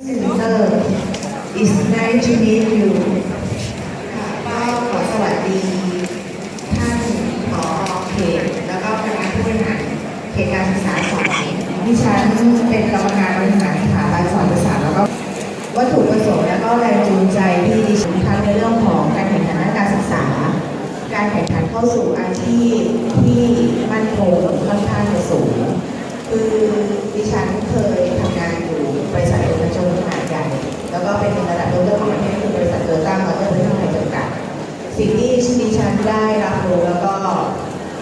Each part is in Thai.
Center is nice to meet you ค่ะก็ขอสวัสดีท่านผอเขตแล้วก็คณะผู้บริหารเขตการศึกษาสองดิฉันเป็นกรรมการบริหารสถาบันสอนภาษาแล้วก็วัตถุประสงค์และก็แรงจูงใจที่ดิฉันทำในเรื่องของการแข่งขันด้านการศึกษา การแข่งขันเข้าสู่อาชีพที่มั่นคง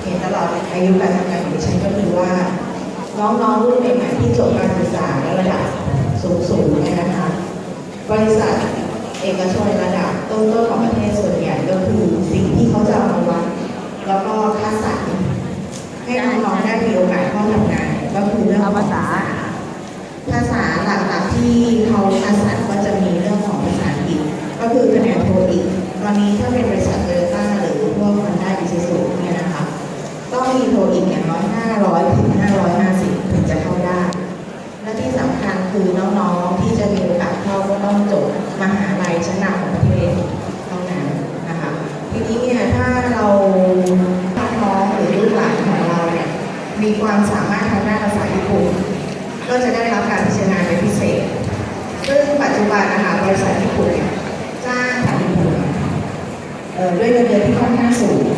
เห็นตลอดอายุการทำงานของดิฉันก็คือว่า น้องๆรุ่นใหม่ๆที่จบการศึกษาระดับสูงๆเนี่ยนะคะ บริษัทเอกชนระดับต้นๆของประเทศส่วนใหญ่ก็คือสิ่งที่เขาจะเอามาวัดแล้วก็คัดสรรให้น้องๆได้มีโอกาสเข้าทำงานก็คือเรื่องภาษา ภาษาหลักๆที่เขาคัดสรรก็จะมีเรื่องของภาษาอังกฤษก็คือคะแนนโทอีกตอนนี้ถ้าเป็นบริษัทโตโยต้าหรือพวกมันได้อิซูซูเนี่ยนะคะ ต้ ตีโทอีกอย่างน้อย500ถึง550ถึงจะเข้าได้ และที่สำคัญคือน้องๆที่จะมีโอกาสเข้าก็ต้องจบมหาลัยชั้นนำของประเทศเท่านั้นนะคะทีนี้เนี่ยถ้าเราน้องหรือลูกหลานของเราเนี่ยมีความสามารถทางด้านภาษาญี่ปุ่นก็จะได้รับการพิจารณาเป็นพิเศษ ซึ่งปัจจุบันนะคะบริษัทญี่ปุ่นเนี่ยจ้างสามีบุญเอ่อด้วยเงินเดือนที่ค่อนข้างสูง